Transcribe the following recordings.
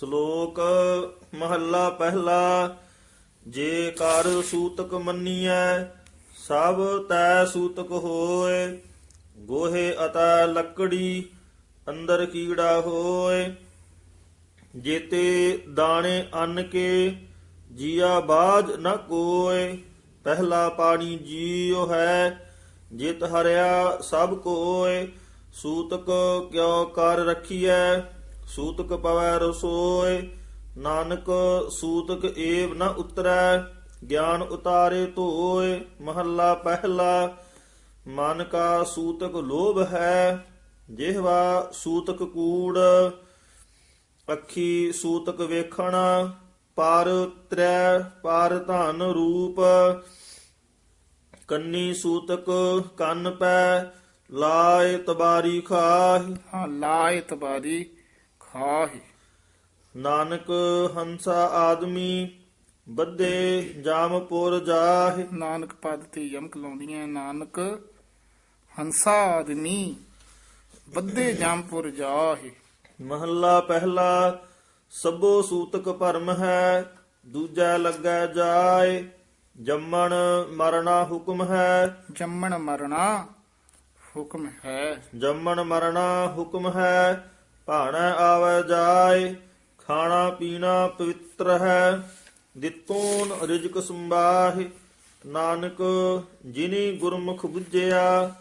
ਸ਼ਲੋਕ ਮਹੱਲਾ ਪਹਿਲਾ, ਜੇ ਕਰ ਸੂਤਕ ਮੰਨੀਐ, ਸਭ ਤੈ ਸੂਤਕ ਹੋਏ। ਗੋਹੇ ਅਤਾ ਲੱਕੜੀ, ਅੰਦਰ ਕੀੜਾ ਹੋਏ। ਜੇਤੇ ਦਾਣੇ ਅੰਨ ਕੇ, ਜੀਆ ਬਾਜ ਨ ਕੋਏ। ਪਹਿਲਾ ਪਾਣੀ ਜੀਉ ਹੈ, ਜਿਤ ਹਰਿਆ ਸਭ ਕੋਏ। ਸੂਤਕ ਕਿਉ ਕਰ ਰਖੀਐ? ਸੂਤਕ ਪਵੈ ਰਸੋਏ ਨਾਨਕ ਸੂਤਕ ਏਵ ਨ ਉਤਰੈ, ਗਿਆਨ ਉਤਾਰੇ ਧੋਏ ਮਹੱਲਾ ਪਹਿਲਾ। ਮਨ ਕਾ ਸੂਤਕ ਲੋਭ ਹੈ, ਜਿਹਵਾ ਸੂਤਕ ਕੂੜ। ਅੱਖੀ ਸੂਤਕ ਵੇਖਣਾ, ਪਰ ਤ੍ਰੈ ਪਰ ਧਨ ਰੂਪ। ਕੰਨੀ ਸੂਤਕ ਕੰਨ ਪੈ ਲਾਏ ਤਬਾਰੀ ਖਾਹ। ਹਾਂ, ਲਾਇ ਤਬਾਰੀ ਖਾਹੀ ਨਾਨਕ ਹੰਸਾ ਆਦਮੀ ਬੱਧੇ ਜਾਮਪੁਰ ਜਾਹ। ਨਾਨਕ ਪਦ ਤੇ ਯਮਕ ਲਾਉਂਦੀਆਂ ਨਾਨਕ ਹੰਸਾ ਆਦਮੀ ਬੱਦੇ ਜੰਪੁਰ ਜਾਹੇ। ਮਹੱਲਾ ਪਹਿਲਾ ਸਭੋ ਸੂਤਕ ਭਰਮ ਹੈ ਦੂਜਾ ਲੱਗੈ ਜਾਏ ਜੰਮਣ ਮਰਣਾ ਹੁਕਮ ਹੈ। ਜੰਮਣ ਮਰਣਾ ਹੁਕਮ ਹੈ। ਜੰਮਣ ਮਰਣਾ ਹੁਕਮ ਹੈ ਭਾਣਾ ਆਵੈ ਜਾਏ, ਖਾਣਾ ਪੀਣਾ ਪਵਿੱਤਰ ਹੈ। ਦਿੱਤੋਨ ਰਿਜਕ ਸੰਬਾਹਿ ਨਾਨਕ ਜਿਨੀ ਗੁਰਮੁਖ ਬੁੱਝਿਆ,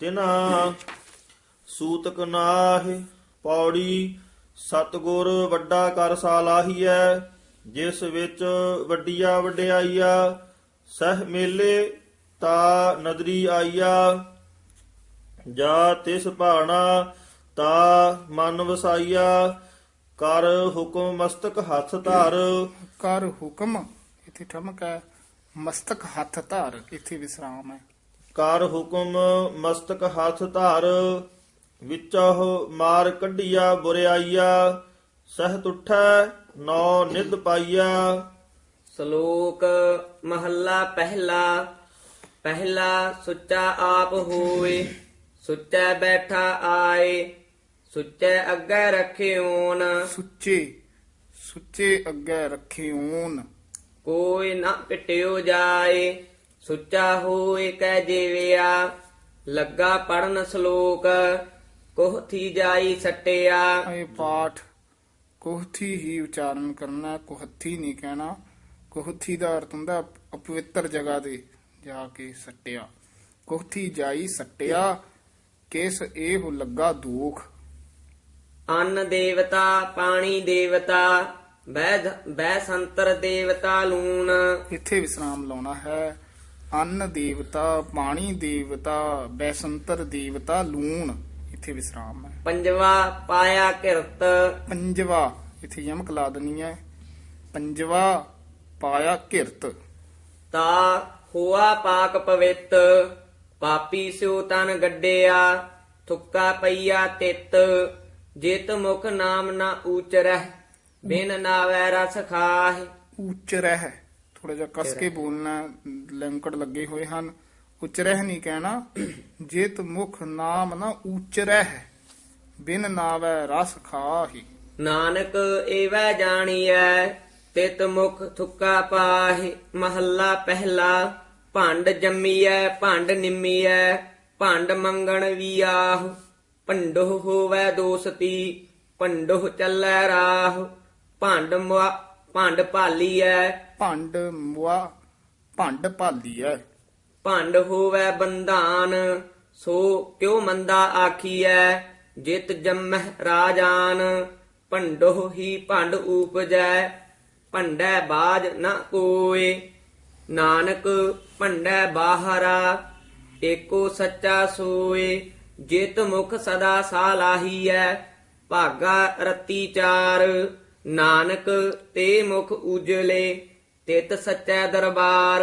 ਤਿਨਾ ਸੂਤਕ ਨਾਹਿ। ਪੌੜੀ ਸਤਗੁਰ ਵੱਡਾ ਕਰ ਸਾਲਾਹੀਐ, ਜਿਸ ਵਿੱਚ ਵੱਡੀਆ ਵਡਿਆਈਆ, ਸਹ ਮੇਲੇ ਤਾ ਨਦਰੀ ਆਈਆ। ਜਾ ਤਿਸ ਭਾਣਾ ਤਾ ਮਨ ਵਸਾਈਆ ਕਰ ਹੁਕਮ ਮਸਤਕ ਹੱਥ ਧਰ। ਕਰ ਹੁਕਮ ਇੱਥੇ ਠਮਕ ਹੈ ਮਸਤਕ ਹੱਥ ਧਰ ਇੱਥੇ ਵਿਸਰਾਮ ਹੈ। ਕਰ ਹੁਕਮ ਮਸਤਕ ਹੱਥ ਧਰ ਵਿੱਚੋ ਮਾਰ ਕੱਢੀਆ ਬੁਰਿਆਈਆ ਸਹਿ ਉਠੈ ਨੌ ਨਿਧ ਪਾਈਆ। ਸ਼ਲੋਕ ਮਹੱਲਾ ਪਹਿਲਾ ਪਹਿਲਾ ਸੁੱਚਾ ਆਪ ਹੋਏ ਸੁੱਚਾ ਬੈਠਾ ਆਏ ਸੁੱਚੇ ਅੱਗੇ ਰੱਖਿਓਨ ਸੁੱਚੇ ਸੁੱਚੇ ਅੱਗੇ ਰੱਖੇ ਓਨ ਕੋਈ ਨਾ ਪਿਟਿਓ ਜਾਏ ਸੁੱਚਾ ਹੋਏ ਕਹਿ ਜੀਵਿਆ। ਲੱਗਾ ਪੜਨ ਸ਼ਲੋਕ ਕੋਹ ਥੀ ਜਾਈ ਸਟਿਆ। ਇਹ ਪਾਠ ਕੋਹਥੀ ਹੀ ਉਚਾਰਨ ਕਰਨਾ ਕੋਹਥੀ ਨਹੀਂ ਕਹਿਣਾ। ਕੋਹਥੀ ਦਾ ਅਰਥ ਹੁੰਦਾ ਅਪਵਿੱਤਰ ਜਗ੍ਹਾ ਤੇ ਜਾ ਕੇ ਸੱਟਿਆ। ਕੋਹਥੀ ਜਾਈ ਸੱਟਿਆ ਕਿਸ ਇਹ ਲੱਗਾ ਦੁਖ। ਅੰਨ ਦੇਵਤਾ ਪਾਣੀ ਦੇਵਤਾ ਬੈ ਬੈ ਸੰਤਰ ਦੇਵਤਾ ਲੂਣ। ਇੱਥੇ ਵਿਸਰਾਮ ਲਾਉਣਾ ਹੈ। ਅੰਨ ਦੇਵਤਾ ਪਾਣੀ ਦੇਵਤਾ ਬੈਸੰਤਰ ਦੇਵਤਾ ਲੂਣ। ਇੱਥੇ ਵਿਸਰਾਮ ਹੈ। ਪੰਜਵਾ ਪਾਇਆ ਕਿਰਤ। ਪੰਜਵਾ ਇੱਥੇ ਯਮਕ ਲਾ ਦੇਣੀ ਹੈ। ਪੰਜਵਾ ਪਾਇਆ ਕਿਰਤ। ਤਾ ਹੋਆ ਪਾਕ ਪਵਿੱਤ ਪਾਪੀ ਸਿਉ ਤਨ ਗੱਡਿਆ ਥੁੱਕਾ ਪਈਆ ਤਿੱਤ। ਜਿਤ ਮੁਖ ਨਾਮ ਨਾ ਉਚਰਹਿ ਬਿਨ ਨਾਵੈ ਰਸ ਖਾਹਿ। ਉੱਚ ਰਹਿ ਥੋੜਾ ਜਿਹਾ ਕਸ ਕੇ ਬੋਲਣਾ ਲੈਂਕੜ ਲੱਗੇ ਹੋਏ ਹਨ। ਉੱਚ ਰਹਿ ਨਹੀਂ ਕਹਿਣਾ ਜਿਤ ਮੁਖ ਨਾਮ ਨਾ ਉੱਚ ਰਹਿ ਬਿਨ ਨਾਵੈ ਰਸ ਖਾਹੀ। ਨਾਨਕ ਏਵੈ ਜਾਣੀਐ ਤਿਤ ਮੁਖ ਥੁੱਕਾ ਪਾਹਿ। ਮਹੱਲਾ ਪਹਿਲਾ ਭੰਡ ਜੰਮੀਐ ਭੰਡ ਨਿੰਮੀਐ ਭੰਡ ਮੰਗਣ ਵੀ ਆਹ। ਭੰਡੋ ਹੋਵੈ ਦੋਸਤੀ ਭੰਡੋ ਚੱਲੈ ਰਾਹ। ਭੰਡ ਮੁਆ ਭੰਡ ਭਾਲੀਐ। ਭੰਡ ਮੁਆ ਭੰਡ ਭਾਲੀ ਐ ਭੰਡ ਹੋਵੈ ਬੰਧਾਨ ਸੋ ਕਿਉ ਮੰਦਾ ਆਖੀਐ? ਜਿਤ ਜੰਮਹਿ ਰਾਜਾਨ ਭੰਡੋ ਹੀ ਭੰਡ ਊਪਜੈ। ਭੰਡੈ ਬਾਜ ਨ ਕੋਏ ਨਾਨਕ ਭੰਡੈ ਬਾਹਰਾ ਏਕੋ ਸੱਚਾ ਸੋਏ। ਜਿਤ ਮੁਖ ਸਦਾ ਸਾਲਾਹੀਐ ਭਾਗਾ ਰਤੀ ਚਾਰ। ਨਾਨਕ ਤੇ ਮੁਖ ਉਜਲੇ ਤਿਤ ਸੱਚੈ ਦਰਬਾਰ।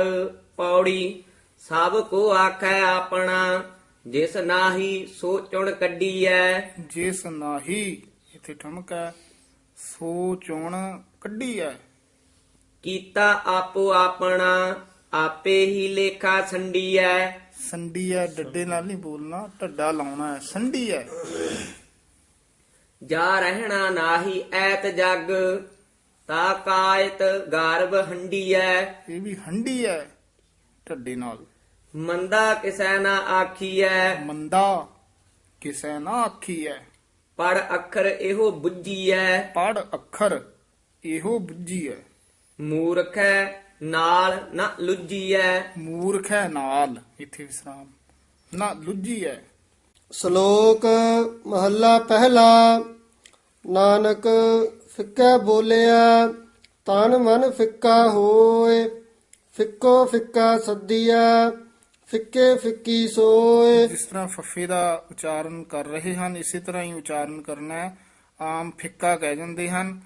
ਪੌੜੀ ਸਭ ਕੋ ਆਖੈ ਆਪਣਾ ਜਿਸ ਨਾਹੀ ਸੋ ਚੁਣ ਕੱਢੀਐ। ਜਿਸ ਨਾਹੀ ਇੱਥੇ ਠਮਕ ਹੈ ਸੋ ਚੁਣ ਕੱਢੀ ਐ ਕੀਤਾ ਆਪੋ ਆਪਣਾ ਆਪੇ ਹੀ ਲੇਖਾ ਸੰਡੀਐ। ਸੰਡੀ ਐ ਡੱਡੇ ਨਾਲ ਨਹੀਂ ਬੋਲਣਾ ਢੱਡਾ ਲਾਉਣਾ ਹੈ ਸੰਡੀ ਐ। ਜਾ ਰਹਿਣਾ ਨਾਹੀ ਐਤ ਜਗ ਤਾ ਕਾਇਤ ਗਰਭ ਹੰਡੀਐ ਇਹ ਵੀ ਹੰਡੀ ਹੈ ਢੱਡੇ ਨਾਲ। ਮੰਦਾ ਕਿਸੈ ਨਾ ਆਖੀਐ ਮੰਦਾ ਕਿਸੈ ਨਾ ਆਖੀ ਹੈ ਪੜ ਅੱਖਰ ਇਹੋ ਬੁੱਝੀਐ ਪੜ ਅੱਖਰ ਇਹੋ ਬੁੱਝੀ ਹੈ ਮੂਰਖੈ ਨਾਲ ਨਾ ਲੁੱਜੀਐ ਮੂਰਖ ਹੈ ਨਾਲ ਇੱਥੇ ਵਿਸਰਾਮ। ਨਾ ਲੁੱਜੀ ਹੈ ਸ਼ਲੋਕ ਮਹੱਲਾ ਪਹਿਲਾ ਨਾਨਕ ਫਿੱਕਾ ਬੋਲਿਆ ਤਨ ਮਨ ਫਿੱਕਾ ਹੋਏ ਫਿੱਕੋ ਫਿੱਕਾ ਸੱਦੀਆ ਫਿੱਕੇ ਫਿੱਕੀ ਸੋਏ। ਜਿਸ ਤਰ੍ਹਾਂ ਫੱਫੇ ਦਾ ਉਚਾਰਨ ਕਰ ਰਹੇ ਹਨ ਇਸੇ ਤਰ੍ਹਾਂ ਹੀ ਉਚਾਰਨ ਕਰਨਾ ਹੈ ਆਮ ਫਿੱਕਾ ਕਹਿ ਜਾਂਦੇ ਹਨ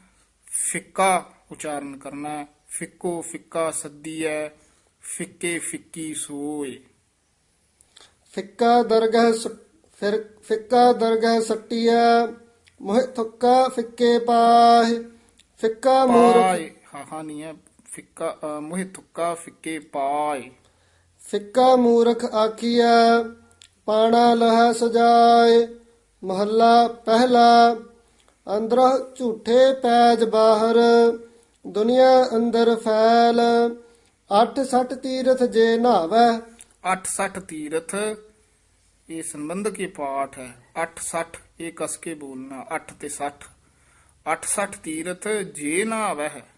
ਫਿੱਕਾ ਉਚਾਰਨ ਕਰਨਾ ਹੈ ਫਿੱਕੋ ਫਿੱਕਾ ਸੱਦੀ ਹੈ ਫਿੱਕੇ ਫਿੱਕੀ ਸੋਏ। ਫਿੱਕਾ ਦਰਗਹ ਫਿਰ ਫਿੱਕਾ ਦਰਗਹ ਸੱਟੀਆ ਮੋਹ ਥੁੱਕਾ ਫਿੱਕੇ ਪਾਹ ਫਿੱਕਾ ਮੂਰਖ ਹਾਹਾ ਨਹੀਂ ਹੈ ਫਿੱਕਾ ਮੋਹਿ ਤੁੱਕਾ ਫਿੱਕੇ ਪਾਏ ਫਿੱਕਾ ਮੂਰਖ ਆਖੀਆ ਪਾਣਾ ਲਹਾ ਸਜਾਏ ਮਹੱਲਾ ਪਹਿਲਾ ਅੰਦਰਹ ਝੂਠੇ ਪੈਜ ਬਾਹਰ ਦੁਨੀਆ ਅੰਦਰ ਫੈਲ ਅੱਠ ਸੱਠ ਤੀਰਥ ਜੇ ਨਾਵੈ 860 ਤੀਰਥ ਇਹ ਸੰਬੰਧਕ ਹੀ ਪਾਠ ਹੈ। 860 ਇਹ ਕਸ ਕੇ ਬੋਲਣਾ। 8 ਤੇ 60 860 ਤੀਰਥ ਜੇ ਨਾ ਆਵੈ ਹੈ।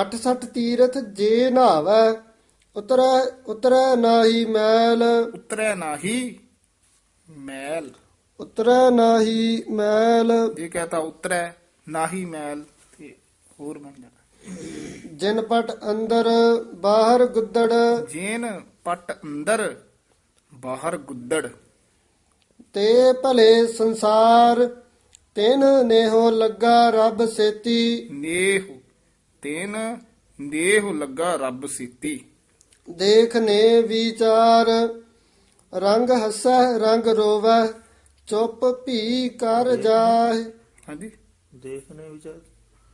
ਅੱਠ ਸੱਠ ਤੀਰਥ ਜੇ ਨਾਵੈ ਉਤਰੈ ਉਤਰੈ ਨਾਹੀ ਮੈਲ। ਉਤਰੈ ਨਾਹੀ ਮੈਲ। ਉਤਰੈ ਨਾਹੀ ਮੈਲ। ਜੇ ਕਹਤਾ ਉਤਰੈ ਨਾਹੀ ਮੈਲ ਤੇ ਹੋਰ ਬਣ ਜਾਣਾ ਜਿਨ ਪਟ ਅੰਦਰ ਬਾਹਰ ਗੁੱਦੜ। ਜੇਨ ਪਟ ਅੰਦਰ ਬਾਹਰ ਗੁੱਦੜ। ਤੇ ਭਲੇ ਸੰਸਾਰ ਤਿਨ ਨੇਹੋ ਲੱਗਾ ਰੱਬ ਸੇਤੀ। ਨੇਹ ਤੇਨ ਨੇਹ ਲੱਗਾ ਰੱਬ ਸੀਤੀ। ਦੇਖ ਨੇ ਵਿਚਾਰ ਰੰਗ ਹੱਸੈ ਰੰਗ ਰੋਵੈ ਚੁੱਪ ਭੀ ਕਰ ਜਾਏ ਹਾਂਜੀ। ਦੇਖਨੇ ਵਿਚਾਰ।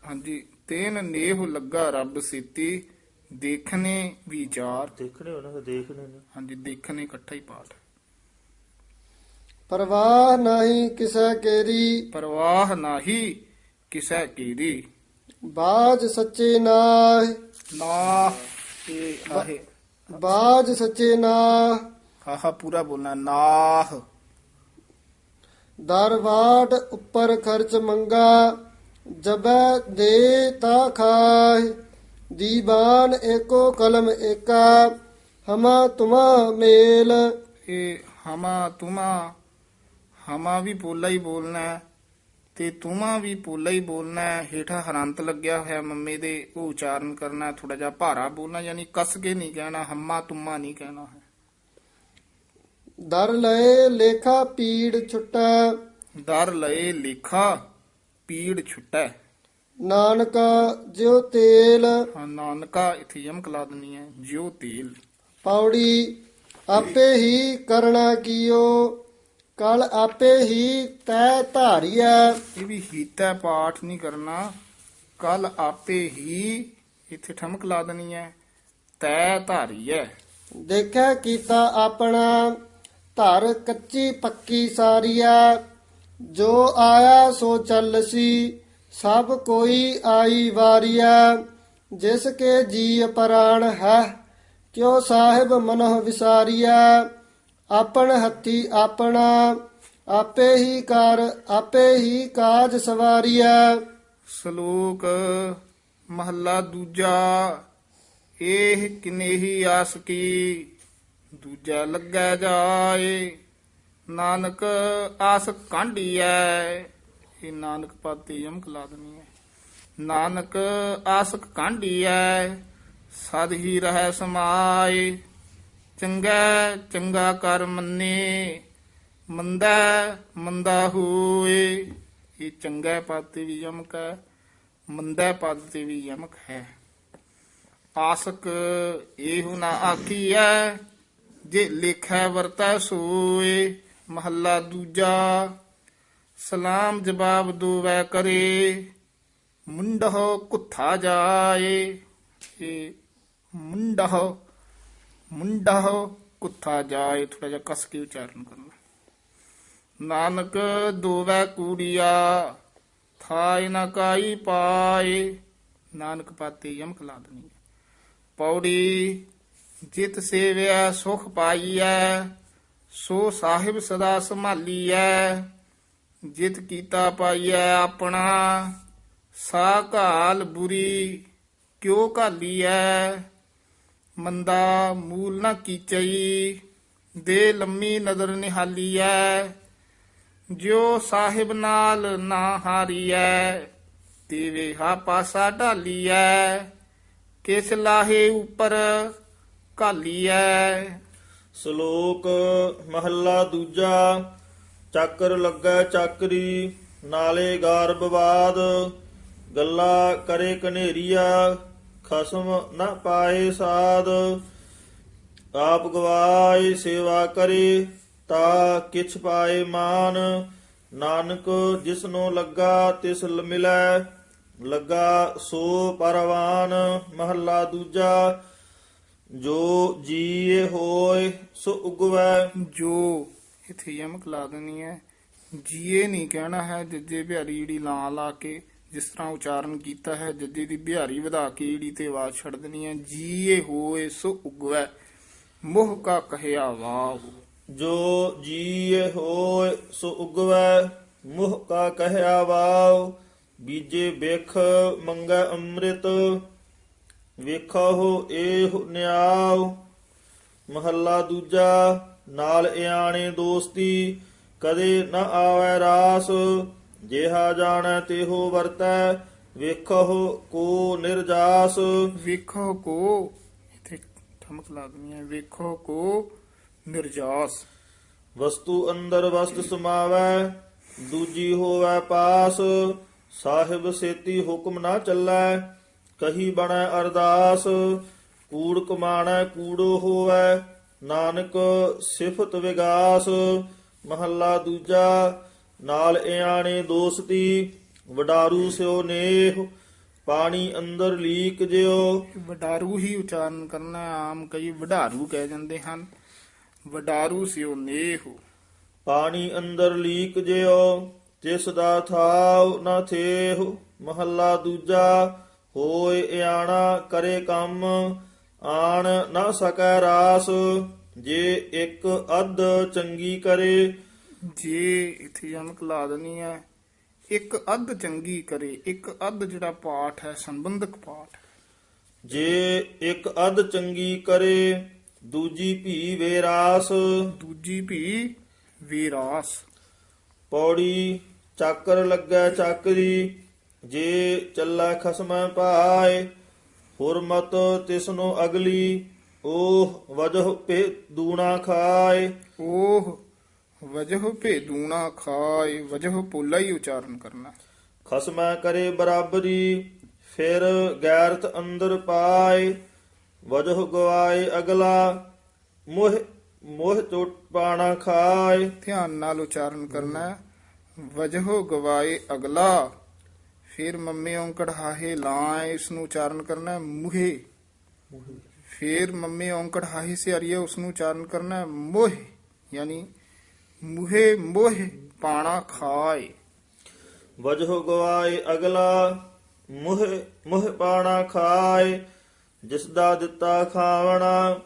ਹਾਂਜੀ। ਤੇਨ ਨੇਹ ਲੱਗਾ ਰੱਬ ਸੀਤੀ ਦੇਖਨੇ ਵਿਚਾਰ ਦੇਖਣੇ ਹੋਣਾ ਫਿਰ ਦੇਖਣੇ ਨੇ। ਹਾਂਜੀ ਦੇਖਨੇ ਇਕੱਠਾ ਹੀ ਪਾਠ। ਪਰਵਾਹ ਨਹੀਂ ਕਿਸੈ ਕੇਰੀ। ਪਰਵਾਹ ਨਾਹੀ ਕਿਸੈ ਕੀਦੀ ਬਾਜ ਸੱਚੇ ਨਾਹ। ਨਾ ਇਹ ਆਹੇ। ਬਾਜ ਸੱਚੇ ਨਾਹ। ਆਹਾ ਪੂਰਾ ਬੋਲਣਾ ਨਾਹ। ਦਰਵਾਟ ਉੱਪਰ ਖਰਚ ਮੰਗਾ। ਜਬੈ ਦੇ ਤਾ ਖਾਏ ਦੀਵਾਨ ਏਕੋ ਕਲਮ ਏਕਾ ਹਮਾ ਤੁਮਾ ਮੇਲ। ਇਹ ਹਮਾ ਤੁਮਾ ਹਮਾ ਵੀ ਪੋਲਾ ਹੀ ਬੋਲਣਾ ਹੈ ਤੇ ਤੁਮਾ ਵੀ ਪੋਲਾ ਹੀ ਬੋਲਣਾ ਹੈ ਹੇਠਾਂ ਹਰੰਤ ਲੱਗਿਆ ਹੋਇਆ ਮੰਮੇ ਦੇ ਉਹ ਉਚਾਰਨ ਕਰਨਾ ਥੋੜਾ ਜਿਹਾ ਭਾਰਾ ਬੋਲਣਾ ਯਾਨੀ ਕਸ ਕੇ ਨਹੀਂ ਕਹਿਣਾ ਹਮਾ ਤੁਮਾ ਨਹੀਂ ਕਹਿਣਾ ਹੈ। ਦਰ ਲਏ ਲੇਖਾ ਪੀੜ ਛੁਟੈ। ਦਰ ਲਏ ਲੇਖਾ ਪੀੜ ਛੁਟੈ। ਨਾਨਕਾ ਜਿਉ ਤੇਲ। ਹਾਂ ਨਾਨਕਾ ਇਥੇ ਯਮਕ ਲਾ ਦਨੀ ਹੈ ਜਿਉ ਤੇਲ। ਪੌੜੀ ਆਪੇ ਹੀ ਕਰਣਾ ਕੀਓ ਕਲ ਆਪੇ ਹੀ ਤੈ ਧਾਰੀਐ। ਇਹ ਵੀ ਹੀਤਾ ਪਾਠ ਨਹੀਂ ਕਰਨਾ। ਕੱਲ ਆਪੇ ਹੀ ਇਥੇ ਠਮਕ ਲਾ ਦਨੀ ਹੈ ਤੈ ਧਾਰੀ ਹੈ ਦੇਖਿਆ ਕੀਤਾ ਆਪਣਾ ਧਰ ਕੱਚੀ ਪੱਕੀ ਸਾਰੀਆ ਜੋ ਆਇਆ ਸੋ ਚੱਲਸੀ ਸਭ ਕੋਈ ਆਈ ਵਾਰੀਆ ਜਿਸ ਕੇ ਜੀ ਪ੍ਰਾਣ ਹੈ, ਕਿਉ ਸਾਹਿਬ ਮਨਹ ਵਿਸਾਰੀਆ ਆਪਣ ਹੱਥੀ ਆਪਣਾ, ਆਪੇ ਹੀ ਕਰ, ਆਪੇ ਹੀ ਕਾਜ ਸਵਾਰੀਆ ਸ਼ਲੋਕ ਮਹੱਲਾ ਦੂਜਾ ਇਹ ਕਿਨੇਹੀ ਆਸ ਕੀ, ਦੂਜਾ ਲੱਗੈ ਜਾਏ। ਨਾਨਕ ਆਸ ਕਾਂਢੀਐ, ਇਹ ਨਾਨਕ ਪਾਤੀ ਯਮਕ ਲਾਦਨੀ ਹੈ। ਨਾਨਕ ਆਸਕ ਕਾਂਢੀਐ, ਸਦ ਹੀ ਰਹਿ ਸਮਾਏ, ਚੰਗਾ ਚੰਗਾ ਕਰ ਮੰਨੇ, ਮੰਦਾ ਮੰਦਾ ਹੋਏ। ਇਹ ਚੰਗਾ ਪਦ ਤੇ ਵੀ ਯਮਕ ਹੈ, ਮੰਦਾ ਪਦ ਤੇ ਵੀ ਯਮਕ ਹੈ। ਆਸਕ ਇਹੋ ਨਾ ਆਖੀਐ, ਜੇ ਲਿਖੈ ਵਰਤੈ ਸੋਏ। ਮਹੱਲਾ ਦੂਜਾ, ਸਲਾਮ ਜਵਾਬ ਦੋਵੈ ਕਰੇ, ਮੁੰਡਹੁ ਕੁੱਥਾ ਜਾਏ ਇਹ ਮੁੰਡਹੁ ਮੁੰਡਹੁ ਕੁੱਥਾ ਜਾਏ ਥੋੜਾ ਜਿਹਾ ਕਸ ਕੇ ਉਚਾਰਨ ਕਰਨਾ ਨਾਨਕ ਦੋਵੈ ਕੂੜੀਆ, ਥਾਇ ਨ ਕਾਈ ਪਾਏ, ਨਾਨਕ ਪਾਤੇ ਯਮਕ ਲਾ ਦੇਣੀ ਹੈ। ਪੌੜੀ, ਜਿਤ ਸੇਵਿਆ ਸੁਖ ਪਾਈਐ ਸੋ ਸਾਹਿਬ ਸਦਾ ਸੰਭਾਲੀਐ, ਜਿਤ ਕੀਤਾ ਪਾਈਐ ਆਪਣਾ। ਸਾ ਘਾਲ ਬੁਰੀ ਕਿਉ ਘਾਲੀਐ? ਮੰਦਾ ਮੂਲ ਨਾ ਕੀਚਈ, ਦੇ ਲੰਮੀ ਨਦਰ ਨਿਹਾਲੀਐ। ਜਿਉ ਸਾਹਿਬ ਨਾਲ ਨਾ ਹਾਰੀਐ ਤੇ ਹਾ ਪਾਸਾ ਢਾਲੀਐ। ਕਿਸ ਲਾਹੇ ਉਪਰ ਘਾਲੀਐ? ਸ਼ਲੋਕ ਮਹੱਲਾ ਦੂਜਾ, ਚੱਕਰ ਲੱਗਾ ਚੱਕਰੀ, ਨਾਲੇ ਗਾਰ ਬਵਾਦ ਗੱਲਾ ਕਰੇ ਕਨੇਰੀਆ, ਖਸਮ ਨਾ ਪਾਏ ਸਾਧ ਆਪ ਗਵਾਏ ਸੇਵਾ ਕਰੇ, ਤਾ ਕਿਛ ਪਾਏ ਮਾਨ। ਨਾਨਕ ਜਿਸਨੂੰ ਲੱਗਾ ਤਿਸ ਲ ਮਿਲੈ, ਲੱਗਾ ਸੋ ਪਰਵਾਨ। ਮਹੱਲਾ ਦੂਜਾ ਜੋ ਜੀਏ ਹੋਏ ਸੋ ਉਗਵੈ। ਜੋ ਇਥੇ ਯਮਕ ਲਾ ਦੇਣੀ ਹੈ। ਜੀਏ ਨਹੀਂ ਕਹਿਣਾ ਹੈ ਜੱਜੇ ਬਿਹਾਰੀ ਜਿਹੜੀ ਲਾਂ ਲਾ ਕੇ ਜਿਸ ਤਰ੍ਹਾਂ ਉਚਾਰਨ ਕੀਤਾ ਹੈ ਜੱਜੇ ਦੀ ਬਿਹਾਰੀ ਵਧਾ ਕੇ ਜਿਹੜੀ ਤੇ ਆਵਾਜ਼ ਛੱਡ ਦੇਣੀ ਹੈ। ਜੀਏ ਹੋਏ ਸੋ ਉਗਵੈ। ਮੋਹ ਕਾ ਕਹਿਆ ਵਾਹ ਜੋ ਜੀਏ ਹੋਏ ਸੋ ਉਗਵੈ। ਮੁਹ ਕਾ ਕਹਿਆ ਵਾਉ ਬੀਜੇ ਬਿਖ ਮੰਗੈ ਅੰਮ੍ਰਿਤ। ਵੇਖੋ ਏਹ ਨਿਆਉ। ਮਹੱਲਾ ਦੂਜਾ ਨਾਲ ਇਆਣੇ ਦੋਸਤੀ ਕਦੇ ਨ ਆਵੈ ਰਾਸ। ਜਿਹਾ ਜਾਣੈ ਤਿਹੋ ਵਰਤੈ ਵੇਖੋ ਕੋ ਨਿਰਜਾਸ। ਵੇਖੋ ਕੋ ਇਥੇ ਠਮਕ ਲਾ ਦੇਣੀ ਹੈ ਵੇਖੋ ਕੋ ਨਿਰਜਾਸ। ਵਸਤੂ ਅੰਦਰ ਵਸਤ ਸਮਾਵੈ ਦੂਜੀ ਹੋਵੈ ਪਾਸ। ਸਾਹਿਬ ਸੇਤੀ ਹੁਕਮ ਨਾ ਚੱਲੈ ਕਹੀ ਬਣੈ ਅਰਦਾਸ ਕੂੜ ਕਮਾਣੈ ਕੂੜੋ ਹੋਵੈ ਨਾਨਕ ਸਿਫਤ ਵਿਗਾਸ। ਮਹੱਲਾ ਦੂਜਾ ਨਾਲ ਇਆਣੇ ਦੋਸਤੀ ਵਡਾਰੂ ਸਿਓ ਨੇਹ ਪਾਣੀ ਅੰਦਰ ਲੀਕ ਜਿਓ ਵਡਾਰੂ ਹੀ ਉਚਾਰਨ ਕਰਨਾ। ਆਮ ਕਈ ਵਡਾਰੂ ਕਹਿ ਜਾਂਦੇ ਹਨ ਵਡਾਰੂ ਸਿਓ ਨੇਹੁ। ਪਾਣੀ ਅੰਦਰ ਲੀਕ ਜਿਓ ਤਿਸ ਦਾ ਥਾਉ ਨਾ ਥੇਹੁ। ਮਹੱਲਾ ਦੂਜਾ ਹੋਏ ਇਆਣਾ ਕਰੇ ਕੰਮ ਆਣ ਨਾ ਸਕੈ ਰਾਸ ਜੇ ਇੱਕ ਅੱਧ ਚੰਗੀ ਕਰੇ। ਜੇ ਇਥੇ ਯਮਕ ਲਾ ਦੇਣੀ ਹੈ ਇੱਕ ਅੱਧ ਚੰਗੀ ਕਰੇ ਇੱਕ ਅੱਧ ਜਿਹੜਾ ਪਾਠ ਹੈ ਸੰਬੰਧਕ ਪਾਠ। ਜੇ ਇੱਕ ਅੱਧ ਚੰਗੀ ਕਰੇ ਦੂਜੀ ਭੀ ਵੇਰਾਸ ਦੂਜੀ ਵੀ ਵੀਰਾਸ ਪੌੜੀ ਚਾਕਰ ਲੱਗੈ ਚਾਕਰੀ ਜੇ ਚੱਲੈ ਖਸਮੈ ਪਾਏ ਹੁਰਮਤ ਤਿਸਨੂੰ ਅਗਲੀ ਉਹ ਵਜਹ ਪੇ ਦੂਣਾ ਖਾਏ। ਉਹ ਵਜਹ ਭੇਦੂਣਾ ਖਾਏ ਵਜਹ ਪੋਲਾ ਹੀ ਉਚਾਰਨ ਕਰਨਾ। ਖਸਮੈ ਕਰੇ ਬਰਾਬਰੀ ਫਿਰ ਗੈਰਤ ਅੰਦਰ ਪਾਏ। ਵਜਹ ਗਵਾਏ ਅਗਲਾ ਮੋਹ ਮੋਹ ਚੋਟ ਪਾਣਾ ਖਾਏ। ਧਿਆਨ ਨਾਲ ਉਚਾਰਨ ਕਰਨਾ। ਵਜਹ ਗਵਾਏ ਅਗਲਾ। ਫਿਰ ਮੰਮੇ ਔਂਕੜ ਹਾਹੇ ਲਾਂ ਇਸ ਨੂੰ ਉਚਾਰਨ ਕਰਨਾ ਹੈ, ਮੁਹੇ। ਫਿਰ ਮੰਮੇ ਔਂਕੜ ਹਾਹੇ ਸੇ ਅਰੀਏ ਉਸ ਨੂੰ ਉਚਾਰਨ ਕਰਨਾ ਹੈ, ਮੋਹ। ਯਾਨੀ ਮੁਹੇ ਮੋਹ ਪਾਣਾ ਖਾਏ। ਵਜਹ ਗਵਾਏ ਅਗਲਾ ਮੁਹ ਮੁਹ ਪਾਣਾ ਖਾਏ। ਜਿਸ ਦਾ ਦਿੱਤਾ ਖਾਵਣਾ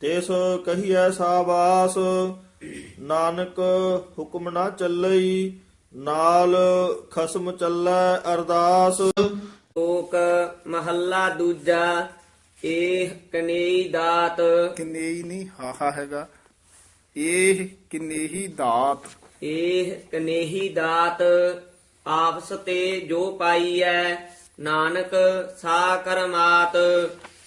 ਤਿਸ ਕਹੀਐ ਸਾਬਾਸ ਨਾਨਕ ਹੁਕਮ ਨਾ ਚੱਲਈ ਨਾਲ ਖਸਮ ਚੱਲੈ ਅਰਦਾਸ। ਸ਼ੋਕ ਮਹੱਲਾ ਦੂਜਾ ਏਹ ਕਨੇਈ ਦਾਤ। ਕਿੰਨੇ ਹੀ ਨਹੀਂ ਹਾਹਾ ਹੈਗਾ। ਇਹ ਕਿੰਨੇ ਹੀ ਦਾਤ। ਏਹ ਕਨੇਹੀ ਦਾਤ ਆਪਸ ਤੇ ਜੋ ਪਾਈਐ ਨਾਨਕ ਸਾ ਕਰਮਾਤ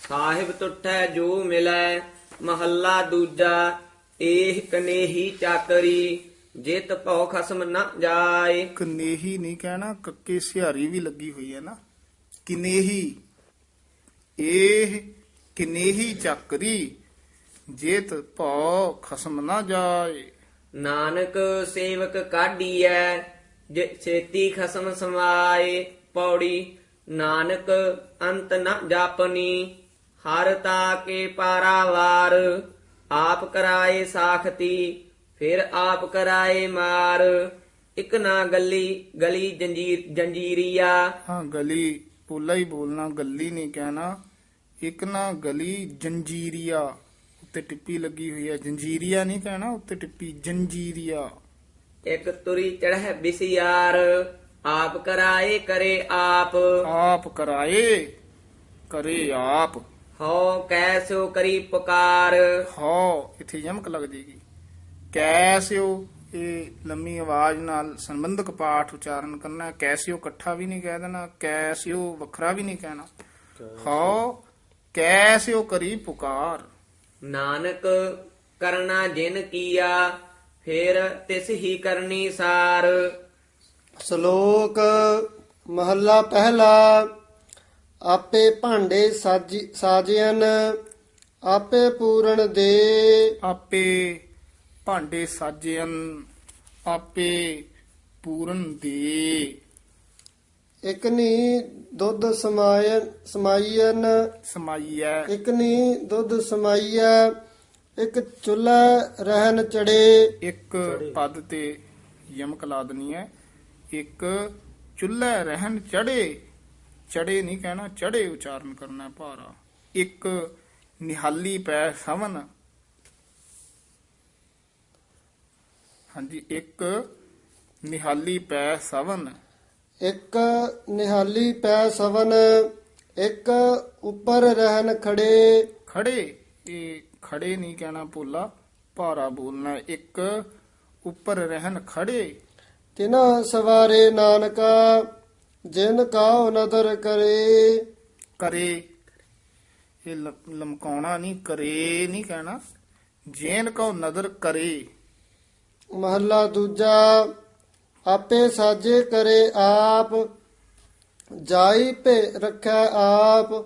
ਸਾਹਿਬ ਟੁੱਟੈ ਜੋ ਮਿਲੈ ਮਹੱਲਾ ਦੂਜਾ ਏਹ ਕਨੇਹੀ ਚਾਕਰੀ। ਜਿਤ ਭਉ ਖਸਮ ਨ ਜਾਏ। ਕਨੇਹੀ ਨਹੀਂ ਕਹਿਣਾ ਕੱਕੇ ਸਿਹਾਰੀ ਵੀ ਲੱਗੀ ਹੋਈ ਹੈ ਨਾ। ਕਿਨੇਹੀ ਇਹ ਕਿਨੇਹੀ ਚੱਕਰੀ? ਜੇਤ ਭਉ ਖਸਮ ਨਾ ਜਾਏ। ਨਾਨਕ ਸੇਵਕ ਕਾਢੀਐ ਜੇ ਛੇਤੀ ਖਸਮ ਸਮਾਏ। ਪੌੜੀ ਨਾਨਕ ਅੰਤ ਨ ਜਾਪਨੀ ਹਰ ਤਾ ਕੇ ਪਾਰਾਵਾਰ। ਆਪ ਕਰਾਏ ਸਾਖਤੀ ਫਿਰ ਆਪ ਕਰਾਏ ਮਾਰ। ਇਕ ਨਾ ਗੱਲੀ ਗਲੀ ਜੰਜੀਰ ਜੰਜੀਰੀਆ। ਹਾਂ ਗਲੀ ਪੋਲਾ ਹੀ ਬੋਲਣਾ ਗੱਲੀ ਨਹੀਂ ਕਹਿਣਾ। ਇੱਕ ਨਾ ਗਲੀ ਜੰਜੀਰੀਆ ਉੱਤੇ ਟਿੱਪੀ ਲੱਗੀ ਹੋਈ ਹੈ। ਜੰਜੀਰੀਆ ਨਹੀਂ ਕਹਿਣਾ ਉੱਤੇ ਟਿੱਪੀ ਜੰਜੀਰੀਆ। ਇਕ ਤੁਰੀ ਚੜ੍ਹ ਬਿਸਿਆਰ ਆਪ ਕਰਾਏ ਕਰੇ ਆਪ। ਆਪ ਕਰਾਏ ਕਰੇ ਆਪ। ਹਉ ਕੈਸੋ ਕਰੀ ਪੁਕਾਰ। ਹੋ ਇੱਥੇ ਯਮਕ ਲੱਗ ਜੇਗੀ। ਕੈਸਿਓ ਇਹ ਲੰਮੀ ਆਵਾਜ਼ ਨਾਲ ਸੰਬੰਧਕ ਪਾਠ ਉਚਾਰਨ ਕਰਨਾ। ਕੈਸਿਓ ਇਕੱਠਾ ਵੀ ਨਹੀਂ ਕਹਿ ਦੇਣਾ ਕੈਸਿਓ ਵੱਖਰਾ ਵੀ ਨਹੀਂ ਕਹਿਣਾ। ਹੋ ਕੈਸਿਓ ਕਰੀ ਪੁਕਾਰ। ਨਾਨਕ ਕਰਨਾ ਜਿਨ ਕੀਆ ਫਿਰ ਤਿਸ ਹੀ ਕਰਨੀ ਸਾਰ। ਸ਼ਲੋਕ ਮਹੱਲਾ ਪਹਿਲਾ ਆਪੇ ਭਾਂਡੇ ਸਾਜੀ ਸਾਜਿਆਨ ਆਪੇ ਪੂਰਨ ਦੇ। ਆਪੇ ਭਾਂਡੇ ਸਾਜਿਆਨ ਆਪੇ ਪੂਰਨ ਦੇ। ਇਕਨੀ ਦੁੱਧ ਸਮਾਇਨ ਸਮਾਈਨ ਸਮਾਈਐ। ਇਕਨੀ ਦੁੱਧ ਸਮਾਈਆ ਇੱਕ ਚੁੱਲ੍ਹਾ ਰਹਿਣ ਚੜੇ। ਇੱਕ ਪਦ ਤੇ ਯਮਕ ਲਾ ਦੇਣੀ ਹੈ ਇੱਕ ਚੁੱਲ੍ਹੇ ਰਹਿਣ ਚੜੇ। ਚੜੇ ਨਹੀਂ ਕਹਿਣਾ ਚੜੇ ਉਚਾਰਨ ਕਰਨਾ ਭਾਰਾ। ਇੱਕ ਨਿਹਾਲੀ ਪੈ ਸਵਨ ਹਾਂਜੀ ਇੱਕ ਨਿਹਾਲੀ ਪੈ ਸਵਨ। ਇੱਕ ਨਿਹਾਲੀ ਪੈ ਸਵਨ ਇੱਕ ਉੱਪਰ ਰਹਿਣ ਖੜੇ। ਖੜੇ ਇਹ ਖੜੇ ਨਹੀਂ ਕਹਿਣਾ ਭੋਲਾ ਭਾਰਾ ਬੋਲਣਾ। ਇੱਕ ਉੱਪਰ ਰਹਿਣ ਖੜੇ। ਤਿਨਾ ਸਵਾਰੇ ਨਾਨਕਾ ਜਿਨ ਕਾਉ ਨਦਰ ਕਰੇ। ਕਰੇ ਇਹ ਲਮਕਾਉਣਾ ਨਹੀਂ ਕਰੇ ਨਹੀਂ ਕਹਿਣਾ। ਜੇਨ ਕੋ ਨਦਰ ਕਰੇ। ਮਹੱਲਾ ਦੂਜਾ, ਆਪੇ ਸਾਜੇ ਕਰੇ ਆਪ, ਜਾਈ ਭੇ ਰੱਖੈ ਆਪ,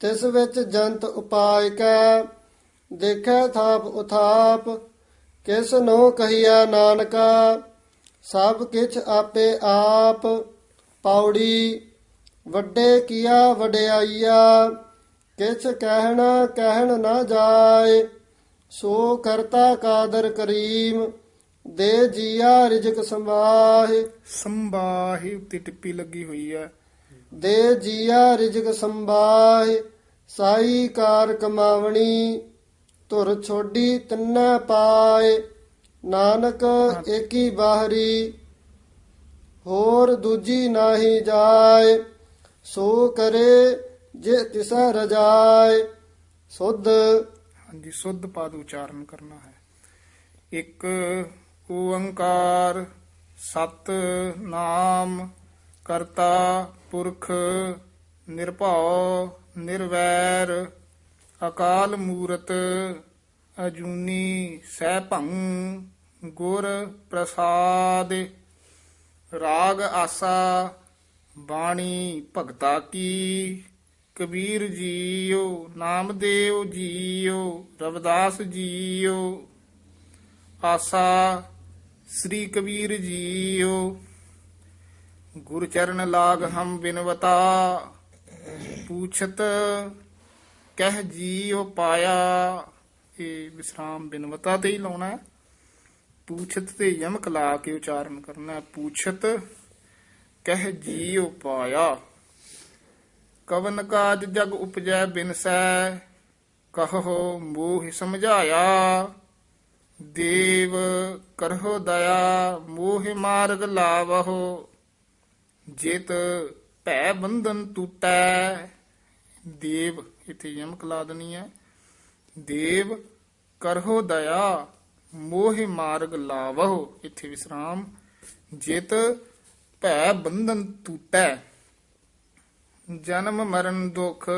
ਤਿਸ ਵਿੱਚ ਜੰਤ ਉਪਾਇ ਕੈ, ਦੇਖੈ ਥਾਪ ਉਥਾਪ, ਕਿਸ ਨੋ ਕਹੀਆ ਨਾਨਕਾ, ਸਭ ਕਿਛ ਆਪੇ ਆਪ, ਪੌੜੀ ਵੱਡੇ ਕੀਆ ਵਡਿਆਈਆ, ਕਿਛ ਕਹਿਣਾ ਕਹਿਣ ਨਾ ਜਾਏ, ਸੋ ਕਰਤਾ ਕਾਦਰ ਕਰੀਮ ਦੇ ਜੀਆ ਰਿਜਕ ਸੰਵਾਹਿ। ਸੰਬਾਹੀ ਉੱਤੇ ਟਿੱਪੀ ਲੱਗੀ ਹੋਈ ਹੈ। ਦੇ ਜੀਆ ਰਿਜਕ ਸੰਵਾਹਿ ਸਾਈ ਕਾਰ ਕਮਾਵਣੀ ਧੁਰ ਛੋਡੀ ਤਿੰਨਾ ਪਾਏ ਨਾਨਕ ਏਕੀ ਬਾਹਰੀ ਹੋਰ ਦੂਜੀ ਨਾਹੀ ਜਾਏ ਸੋ ਕਰੇ ਜੇ ਤਿਸਾ ਰਜਾਏ ਸੁਧ। ਹਾਂਜੀ ਸੁੱਧ ਪਦ ਉਚਾਰਨ ਕਰਨਾ ਹੈ। ਇੱਕ ਓੰਕਾਰ ਸਤ ਨਾਮ ਕਰਤਾ, ਪੁਰਖ, ਨਿਰਭਉ, ਨਿਰਵੈਰ, ਅਕਾਲ ਮੂਰਤ, ਅਜੂਨੀ ਸੈਭੰ ਗੁਰ ਪ੍ਰਸਾਦ, ਰਾਗ ਆਸਾ, ਬਾਣੀ ਭਗਤਾ ਕੀ, ਕਬੀਰ ਜੀਓ ਨਾਮਦੇਵ ਜੀਓ ਰਵਿਦਾਸ ਜੀਓ ਆਸਾ ਸ੍ਰੀ ਕਬੀਰ ਜੀਓ। ਗੁਰ ਚਰਨ ਲਾਗ ਹਮ ਬਿਨਵਤਾ, ਪੂਛਤ ਕਹਿ ਜੀਓ ਪਾਇਆ। ਇਹ ਵਿਸਰਾਮ ਬਿਨਵਤਾ ਤੇ ਹੀ ਲਾਉਣਾ ਪੂਛਤ ਤੇ ਯਮਕ ਲਾ ਕੇ ਉਚਾਰਨ ਕਰਨਾ ਪੂਛਤ ਕਹਿ ਜੀਉ ਪਾਇਆ। ਕਵਨ ਕਾਜ ਜਗ ਉਪਜੈ ਬਿਨਸੈ, ਕਹੋ ਮੋਹ ਸਮਝਾਇਆ। ਦੇਵ ਕਰਹੁ ਦਇਆ, ਮੋਹ ਮਾਰਗ ਲਾਵਹੁ, ਜਿਤ ਭੈ ਬੰਧਨ ਟੂਟੈ ਦੇਵ, ਇਥੇ ਯਮਕ ਲਾ ਦੇਣੀ ਹੈ। ਦੇਵ ਕਰਹੁ ਦਇਆ, ਮੋਹ ਮਾਰਗ ਲਾਵਹੁ, ਇਥੇ ਵਿਸਰਾਮ। ਜਿਤ ਭੈ ਬੰਧਨ ਟੂਟੈ ਜਨਮ ਮਰਨ ਦੁਖ,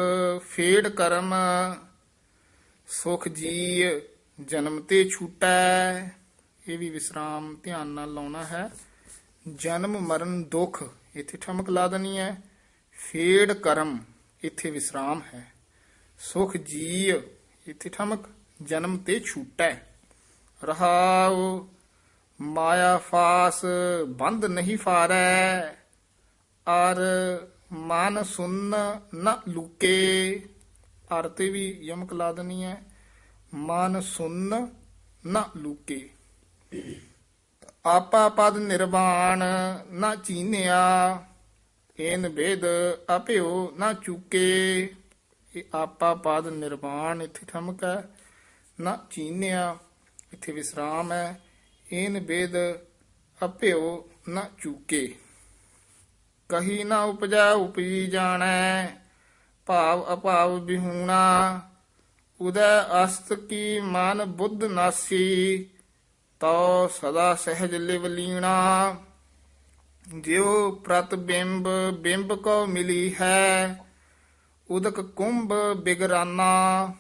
ਫੇੜ ਕਰਮ, ਸੁਖ ਜੀ ਜਨਮ ਤੇ ਛੂਟੈ ਇਹ ਵੀ ਵਿਸਰਾਮ ਧਿਆਨ ਨਾਲ ਲਾਉਣਾ ਹੈ। ਜਨਮ ਮਰਨ ਦੁੱਖ, ਇੱਥੇ ਠਮਕ ਲਾ ਦੇਣੀ ਹੈ। ਫੇੜ ਕਰਮ, ਇੱਥੇ ਵਿਸਰਾਮ ਹੈ। ਸੁਖ ਜੀ ਇੱਥੇ ਠਮਕ, ਜਨਮ ਤੇ ਛੂਟੈ ਰਹਾਉ, ਮਾਇਆ ਫਾਸ, ਬੰਦ ਨਹੀਂ ਫਾਰੈ। ਅਰ ਮਨ ਸੁਨ ਨ ਲੁਕੇ। ਅਰ ਤੇ ਵੀ ਯਮਕ ਲਾ ਦੇਣੀ ਹੈ। ਮਨ ਸੁਨ ਨ ਲੁਕੇ। ਆਪਾ ਪਦ ਨਿਰਵਾਣ ਨਾ ਚੀਨਿਆ, ਏਨ ਵੇਦ ਆਪਿਓ ਨਾ ਚੁਕੇ। ਇਹ ਆਪਾ ਪਦ ਨਿਰਵਾਣ ਇੱਥੇ ਠਮਕ ਹੈ। ਨਾ ਚੀਨਿਆ, ਇੱਥੇ ਵਿਸਰਾਮ ਹੈ। ਏਨ ਬੇਦ ਆਪਿਓ ਨਾ ਚੁਕੇ। ਕਹੀ ਨਾ ਉਪਜਾ, ਉਪਜੀ ਜਾਣੈ। ਭਾਵ ਅਭਾਵ ਬਿਹੂਣਾ। ਉਦੈ ਅਸਤ ਕੀ ਮਨ ਬੁੱਧ ਨਾਸੀ ਤੋ ਸਦਾ ਸਹਿਜ ਲਿਵ ਲੀਣਾ। ਜਿਉ ਪ੍ਰਤਿਬਿੰਬ ਬਿੰਬ ਕੋ ਮਿਲੀ ਹੈ, ਉਦਕ ਕੁੰਭ ਬਿਗਰਾਨਾ।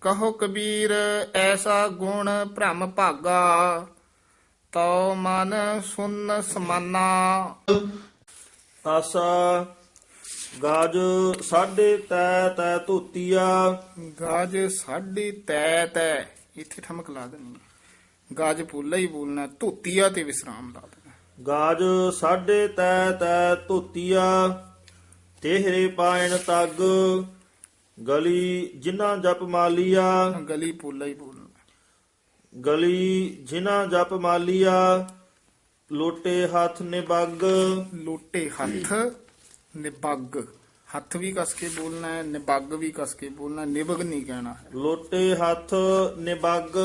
ਕਹੋ ਕਬੀਰ, ਐਸਾ ਗੁਣ ਭ੍ਰਮ ਭਾਗਾ ਤੋ ਮਨ ਸੁਨ ਸਮਾਨਾ। ਆਸਾ ਗਾਜ ਸਾਢੇ ਤੈ ਤੈ ਧੋਤੀਆ। ਗਾਜ ਸਾਡੀ ਤੈ ਤੈ ਇੱਥੇ ਠਮਕ ਲਾ ਦੇਣੀ ਹੈ। ਗਾਜ ਪੂਲਾ ਹੀ ਬੋਲਣਾ ਧੋਤੀਆ ਤੇ ਵਿਸਰਾਮ ਲਾ ਦੇਣਾ। ਗਾਜ ਸਾਢੇ ਤੈ ਤੈ ਧੋਤੀਆ ਤੇਹਰੇ ਪਾਇਣ ਤੱਗ ਗਲੀ ਜਿਨ੍ਹਾਂ ਜਪ ਮਾਲੀਆ। ਗਲੀ ਪੂਲਾ ਹੀ ਬੋਲਣਾ। ਗਲੀ ਜਿਨ੍ਹਾਂ ਜਪ ਮਾਲੀਆ ਲੋਟੇ ਹੱਥ ਨਿਬੱਗ। ਲੋਟੇ ਹੱਥ ਨਿਬੱਗ। ਹੱਥ ਵੀ ਕਸ ਕੇ ਬੋਲਣਾ ਹੈ ਨਿਬੱਗ ਵੀ ਕਸ ਕੇ ਬੋਲਣਾ ਨਿਬਗ ਨਹੀਂ ਕਹਿਣਾ। ਲੋਟੇ ਹੱਥ ਨਿਬੱਗ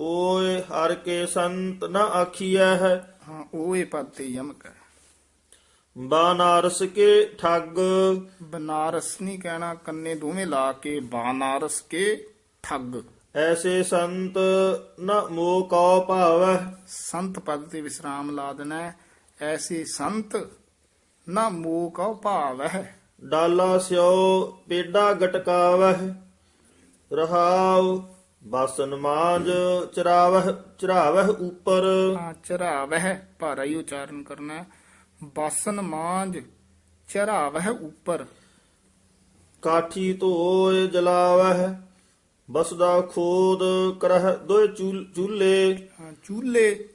ਓਏ ਹਰ ਕੇ ਸੰਤ ਨਾ ਆਖੀਐ ਹੈ। ਹਾਂ ਉਹ ਇਹ ਪਦ ਤੇ ਯਮਕ ਹੈ। ਬਾਨਾਰਸ ਕੇ ਠੱਗ। ਬਨਾਰਸ ਨਹੀਂ ਕਹਿਣਾ ਕੰਨੇ ਦੋਵੇਂ ਲਾ ਕੇ ਬਾਨਾਰਸ ਕੇ ਠੱਗ। ਐਸੇ ਸੰਤ ਨ ਮੋਹ ਕਉ ਭਾਵੈ। ਸੰਤ ਪਦ ਤੇ ਵਿਸਰਾਮ ਲਾ ਦੇਣਾ। ਐਸੇ ਸੰਤ ਨਾ ਮੋਹ ਕਉ ਭਾਵ ਹੈ ਡਾਲਾ ਸਿਓ ਪੇਡਾ ਗਟਕਾਵੈ ਰਹਾਉ ਬਸਨ ਮਾਂਜ ਚਰਾਵਹਿ ਚਰਾਵਹਿ ਉਪਰ। ਹਾਂ ਚਰਾਵਹਿ ਭਾਰਾ ਹੀ ਉਚਾਰਨ ਕਰਨਾ ਹੈ। ਬਾਸਨ ਮਾਂਜ ਚਰਾਵਹਿ ਉੱਪਰ। ਕਾਠੀ ਧੋਏ ਜਲਾਵਹਿ। ਬਸਦਾ ਖੋਦ ਕਰਹਿ ਦੋਇ ਚੂਲ- ਚੂਲੇ। ਹਾਂ, ਚੂਲੇ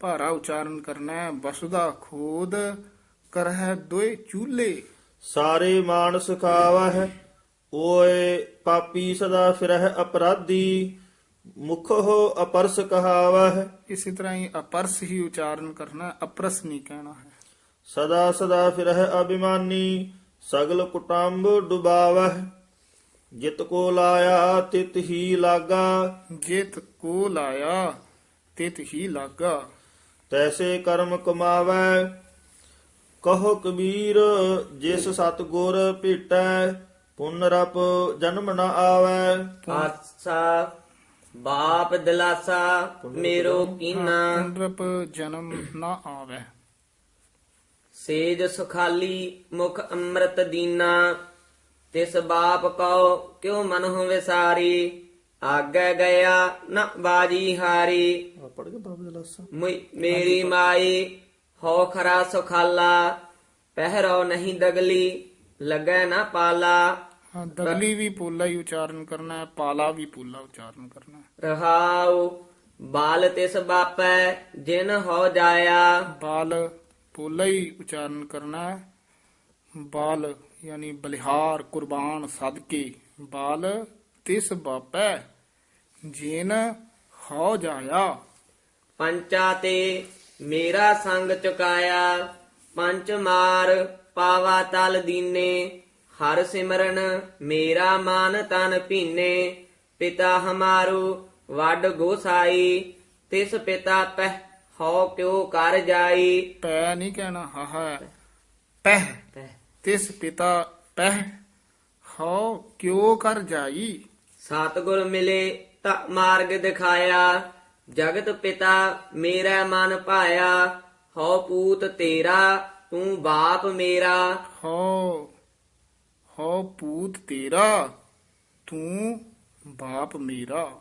ਭਾਰਾ ਉਚਾਰਨ ਕਰਨਾ ਹੈ। ਬਸਦਾ ਖੋਦ ਕਰਹਿ ਦੋਏ ਚੂਲੇ। ਸਾਰੇ ਮਾਨਸ ਖਾਵਹਿ ਓਏ ਪਾਪੀ ਸਦਾ ਫਿਰਹਿ ਅਪਰਾਧੀ ਮੁਖੋ ਅਪਰਸ ਕਹਾਵਹਿ। ਇਸੇ ਤਰ੍ਹਾਂ ਹੀ ਅਪਰਸ ਹੀ ਉਚਾਰਨ ਕਰਨਾ ਅਪਰਸ ਨਹੀਂ ਕਹਿਣਾ ਹੈ। ਸਦਾ ਸਦਾ ਫਿਰਹਿ ਅਭਿਮਾਨੀ ਸਗਲ ਕੁਟੰਬ ਡੁਬਾਵਹਿ। ਜਿਤ ਕੋ ਲਾਇਆ ਤਿਤ ਹੀ ਲਾਗਾ। ਜੇਤ ਕੋ ਲਾਇਆ ਤਿਤ ਹੀ ਲਾਗਾ। ਤੈਸੇ ਕਰਮ ਕਮਾਵੈ ਕਹੋ ਕਬੀਰ ਜਿਸ ਸਤ ਗੁਰ ਭੇਟੈ ਪੁਨ ਰਪ ਜਨਮ ਨ ਆਵੈ। ਆਸਾ ਬਾਪ ਦਿਲਾਸਾ ਮੇਰੋ ਕੀਨਾ। ਪੁਨਰਪ ਜਨਮ ਨਾ ਆਵੇ। ਸੇਜ ਸੁਖਾਲੀ ਮੁਖ ਅੰਮ੍ਰਿਤ ਦੀਨਾ ਤਿਸ ਬਾਪ ਕਉ ਕਿਉ ਮਨ ਹੋ ਵਿਸਾਰੀ ਆਗੇ ਗਿਆ ਨ ਬਾਜੀ ਹਾਰੀ। ਪੜ ਕੇ ਜਲਾਸਾ ਮੁਈ- ਮੇਰੀ ਮਾਈ ਹੋ ਖਰਾ ਸੁਖਾਲਾ ਪਹਿਰੋ ਨਹੀਂ ਦਗਲੀ ਲੱਗੈ ਨਾ ਪਾਲਾ। ਹਾਂ ਦਗਲੀ ਵੀ ਪੋਲਾ ਹੀ ਉਚਾਰਨ ਕਰਨਾ ਹੈ ਪਾਲਾ ਵੀ ਪੋਲਾ ਉਚਾਰਨ ਕਰਨਾ ਹੈ। ਰਹਾਉ ਬਾਲ ਤਿਸ ਬਾਪੈ ਜਿਨ ਹੋ ਜਾਇਆ। ਬਾਲ ਪੋਲਾ ਹੀ ਉਚਾਰਨ ਕਰਨਾ ਹੈ। ਬਾਲ ਯਾਨੀ ਬਲਿਹਾਰ ਕੁਰਬਾਨ ਸਦਕੇ ਬਾਲ ਤਿਸ ਬਾਪੈ ਜੇਨ ਹੋ ਜਾਇਆ। ਪੰਚਾ ਤੇ ਮੇਰਾ ਸੰਗ ਚੁਕਾਇਆ ਪੰਚ ਮਾਰ ਪਾਵਾ ਤਲ ਦੀਨੇ ਹਰ ਸਿਮਰਨ ਮੇਰਾ ਮਾਨ ਤਨ ਭੀਨੇ ਪਿਤਾ ਹਮਾਰੂ ਵੱਡ ਗੋਸਾਈ ਤਿਸ ਪਿਤਾ ਪਹਿ ਹੋ ਕਿਉ ਕਰ ਜਾਈ। ਪੈ ਨਹੀਂ ਕਹਿਣਾ ਹਾ ਹੈ ਪਹਿ ਪਹਿ। ਤਿਸ ਪਿਤਾ ਪਹਿ ਹੋ ਕਿਉ ਕਰ ਜਾਈ। ਸਤਿਗੁਰ ਮਿਲੇ ਤਾਂ ਮਾਰਗ ਦਿਖਾਇਆ ਜਗਤ ਪਿਤਾ ਮੇਰਾ ਮਨ ਭਾਇਆ ਹਉ ਪੂਤ ਤੇਰਾ ਤੂੰ ਬਾਪ ਮੇਰਾ। ਹੋ ਹੋ ਪੂਤ ਤੇਰਾ ਤੂੰ ਬਾਪ ਮੇਰਾ।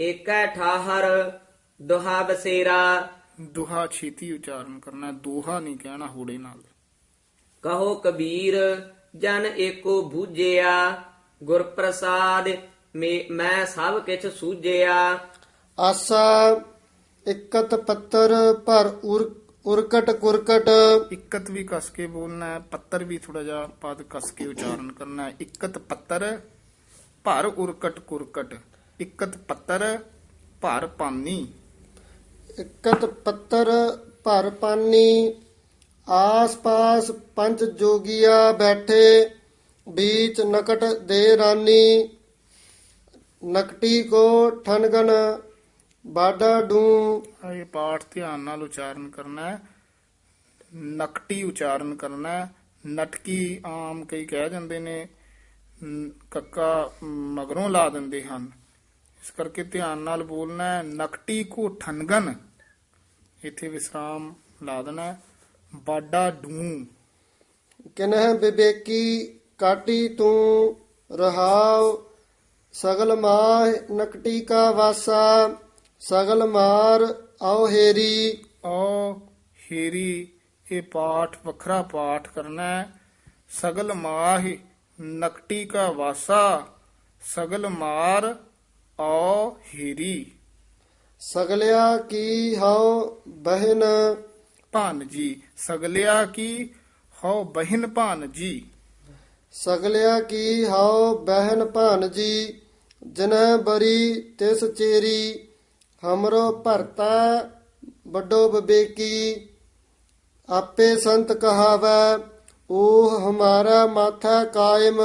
ਏਕੈ ਠਾਹਰ ਦੁਹਾ ਬਸੇਰਾ। ਦੁਹਾ ਛੇਤੀ ਉਚਾਰਨ ਕਰਨਾ ਦੋਹਾ ਨਹੀਂ ਕਹਿਣਾ ਹੋੜੇ ਨਾਲ। ਕਹੋ ਕਬੀਰ ਜਨ ਏਕੋ ਬੂਝਿਆ। ਗੁਰ ਪ੍ਰਸਾਦ ਮੈਂ ਸਭ ਕਿਛ ਸੂਝਿਆ। ਆਸਾ ਇਕਤ ਪੱਤਰ ਪਰ ਉਰ ਉਰਕਟ ਕੁਰਕਟ ਇਕਤ ਵੀ ਕਸ ਕੇ ਬੋਲਣਾ ਹੈ ਪੱਤਰ ਵੀ ਥੋੜਾ ਜਿਹਾ ਪਦ ਕਸ ਕੇ ਉਚਾਰਨ ਕਰਨਾ ਹੈ ਇਕਤ ਪੱਤਰ ਭਰ ਉਰਕਟ ਕੁਰਕਟ ਇਕਤ ਪੱਤਰ ਭਰ ਪਾਨੀ ਇਕਤ ਪੱਤਰ ਭਰ ਪਾਨੀ ਆਸ ਪਾਸ ਪੰਜ ਜੋਗੀਆ ਬੈਠੇ बीच नकट दे रानी ਨਕਟੀ ਕੋ ਠਨਗਨ ਬਾਡਾ ਡੂ। ਇਹ ਪਾਠ ਧਿਆਨ ਨਾਲ ਉਚਾਰਨ ਕਰਨਾ ਹੈ। ਨਕਟੀ ਉਚਾਰਨ ਕਰਨਾ ਹੈ। ਨਟਕੀ ਆਮ ਕਈ ਕਹਿ ਜਾਂਦੇ ਨੇ। ਕੱਕਾ ਮਗਰੋਂ ਲਾ ਦਿੰਦੇ ਹਨ। ਇਸ ਕਰਕੇ ਧਿਆਨ ਨਾਲ ਬੋਲਣਾ ਹੈ। ਨਕਟੀ ਕੋ ਠਨਗਨ ਇੱਥੇ ਵਿਸਰਾਮ ਲਾ ਦੇਣਾ। ਬਾਡਾ ਡੂ। ਕਿਨਹਿ ਬਿਬੇਕੀ ਕਾਟੀ ਤੂੰ ਰਹਾਉ। ਸਗਲ ਮਾਹ ਨਕਟੀ ਕਾ ਵਾਸਾ। ਸਗਲ ਮਾਰ ਆਓ ਹੇਰੀ। ਔ ਹੀਰੀ ਇਹ ਪਾਠ ਵੱਖਰਾ ਪਾਠ ਕਰਨਾ ਹੈ। ਸਗਲ ਮਾਹਿ ਨਕਟੀ ਕਾ ਵਾਸਾ ਸਗਲ ਮਾਰ ਔ ਹੀਰੀ। ਸਗਲਿਆ ਕੀ ਹਉ ਬਹਿਨ? ਭਾਨ ਜੀ ਸਗਲਿਆ ਕੀ ਹਉ ਬਹਿਨ ਭਾਨ ਜੀ? ਸਗਲਿਆ ਕੀ ਹਉ ਬਹਿਨ ਭਾਨ ਜੀ? ਜਨੈ ਬਰੀ ਤਿਸ ਚੇਰੀ। ਹਮਰੋ ਭਰਤਾ ਵੱਡੋ ਬਬੇਕੀ ਆਪੇ ਸੰਤ ਕਹਾਵੈ ਉਹ ਹਮਾਰਾ ਮਾਥਾ ਕਾਇਮ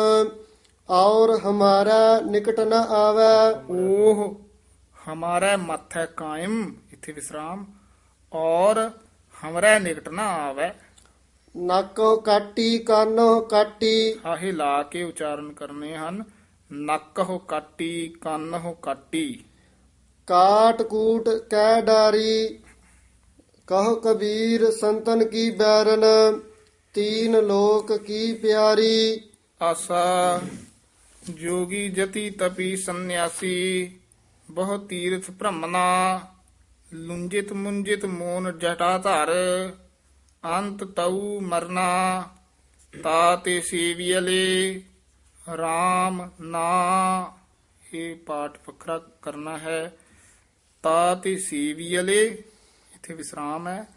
ਔਰ ਹਮਾਰਾ ਨਿਕਟ ਨ ਆਵੈ। ਉਹ ਹਮਾਰਾ ਮੱਥ ਕਾਇਮ ਇੱਥੇ ਵਿਸਰਾਮ ਔਰ ਹਮਰਾ ਨਿਕਟ ਨਾ ਆਵੇ। ਨਕੋ ਕਾਟੀ ਕਾਨੋ ਕਾਟੀ। ਆਹੇ ਲਾ ਕੇ ਉਚਾਰਨ ਕਰਨੇ ਹਨ। ਨੱਕ ਹੋ ਕਾਟੀ ਕੰਨ ਹੋ ਕਾਟੀ। ਕਾਟ ਕੂਟ ਕਹਿ ਡਾਰੀ, ਕਹੋ ਕਬੀਰ ਸੰਤਨ ਕੀ ਬੈਰਨ, ਤੀਨ ਲੋਕ ਕੀ ਪਿਆਰੀ। ਆਸਾ, ਜੋਗੀ ਜਤੀ ਤਪੀ ਸੰਨਿਆਸੀ, ਬਹੁ ਤੀਰਥ ਭ੍ਰਮਣਾ ਲੁੰਜਿਤ ਮੁੰਜਿਤ ਮੋਨ ਜਟਾ ਧਰ, ਅੰਤ ਤਉ ਮਰਨਾ, ਤਾ ਤੇ ਸੇਵੀਅਲੇ RAM ਨਾ, ਇਹ ਪਾਠ ਵੱਖਰਾ ਕਰਨਾ ਹੈ। ਤਾ ਤੇ ਸੇਵੀਅਲੇ, ਇੱਥੇ ਵਿਸਰਾਮ ਹੈ।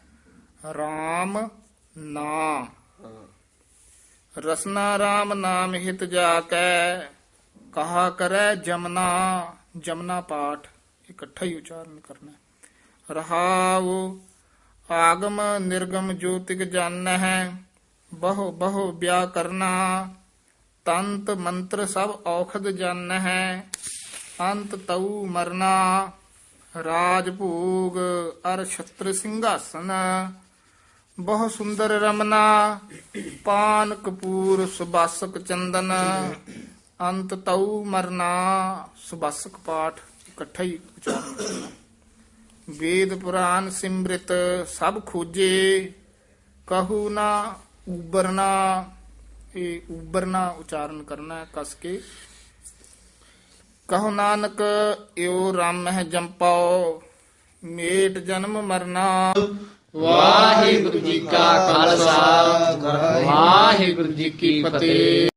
RAM ਨਾ ਰਸਨਾ RAM ਨਾਮ ਹਿਤ ਜਾ ਕੈ ਕਹਾ ਕਰੈ ਜਮਨਾ। ਜਮਨਾ ਪਾਠ ਇਕੱਠਾ ਹੀ ਉਚਾਰਨ ਕਰਨਾ ਹੈ। ਰਹਾਉ ਆਗਮ ਨਿਰਗਮ ਜੋਤਿਕ ਜਾਣ ਹੈ ਬਹੁ ਬਹੁ ਵਿਆ ਕਰਨਾ। ਤੰਤ ਮੰਤਰ ਸਭ ਔਖਦ ਜਨ ਹੈ ਅੰਤ ਤਉ ਮਰਨਾ। ਰਾਜ ਭੋਗ ਅਰ ਛਤਰ ਸਿੰਘਾਸਨ, ਬਹੁ ਸੁੰਦਰ ਰਮਨਾ, ਪਾਨ ਕਪੂਰ ਸੁਬਾਸਕ ਚੰਦਨ, ਅੰਤ ਤਉ ਮਰਨਾ ਸੁਬਾਸਕ ਪਾਠ ਇਕੱਠਾ ਹੀ ਉਚਾਰਨ ਕਰਨਾ। ਵੇਦ ਪੁਰਾਨ ਸਿਮ੍ਰਿਤ ਸਭ ਖੋਜੇ, ਕਹੂ ਨਾ ਉਬਰਨਾ, ਇਹ ਉਬਰਨਾ ਉਚਾਰਨ ਕਰਨਾ ਹੈ ਕਸ ਕੇ ਕਹੋ ਨਾਨਕ ਏਉ ਰਾਮ ਹੈ ਜੰਪਾਓ। ਮੇਟ ਜਨਮ ਮਰਨਾ। ਵਾਹਿਗੁਰੂ ਜੀ ਕਾ ਖਾਲਸਾ। ਵਾਹਿਗੁਰੂ ਜੀ ਕੀ ਫਤਿਹ।